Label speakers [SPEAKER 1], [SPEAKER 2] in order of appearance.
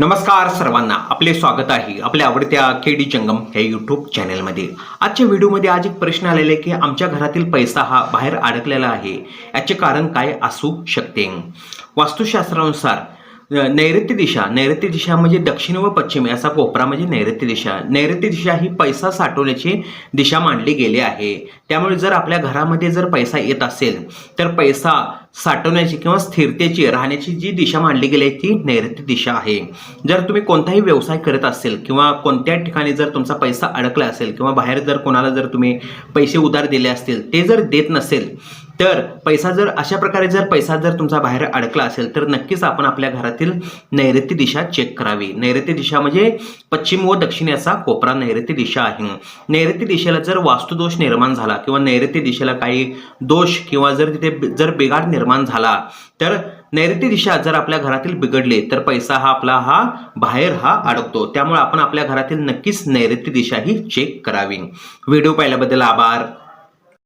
[SPEAKER 1] नमस्कार सर्वांना. आपले स्वागत आहे आपल्या आवडत्या के डी जंगम या यूट्यूब चॅनलमध्ये आजच्या व्हिडिओमध्ये आज एक प्रश्न आलेला आहे की आमच्या घरातील पैसा हा बाहेर अडकलेला आहे. याचे कारण काय असू शकते? वास्तुशास्त्रानुसार नैऋत्य दिशा. नैऋत्य दिशा म्हणजे दक्षिण व पश्चिम याचा कोपरा म्हणजे नैऋत्य दिशा. नैऋत्य दिशा ही पैसा साठवण्याची दिशा मांडली गेली आहे. त्यामुळे जर आपल्या घरामध्ये जर पैसा येत असेल तर पैसा साठवण्याची किंवा स्थिरतेची राहण्याची जी दिशा मांडली गेली आहे ती नैऋत्य दिशा आहे. जर तुम्ही कोणताही व्यवसाय करत असेल किंवा कोणत्या ठिकाणी जर तुमचा पैसा अडकला असेल किंवा बाहेर जर कोणाला जर तुम्ही पैसे उधार दिले असतील ते जर देत नसेल तर पैसा जर अशा प्रकारे जर पैसा जर तुमचा बाहेर अडकला असेल तर नक्कीच आपण आपल्या घरातील नैऋत्य दिशा चेक करावी. नैऋत्य दिशा म्हणजे पश्चिम व दक्षिण याचा कोपरा नैऋत्य दिशा आहे. नैऋत्य दिशेला जर वास्तुदोष निर्माण झाला किंवा नैऋत्य दिशेला काही दोष किंवा जर तिथे जर बिघाड निर्माण झाला तर नैऋत्य दिशा जर आपल्या घरातील बिघडले तर पैसा हा आपला हा बाहेर हा अडकतो. त्यामुळे आपण आपल्या घरातील नक्कीच नैऋत्य दिशा ही चेक करावी. व्हिडिओ पाहिल्याबद्दल आभार.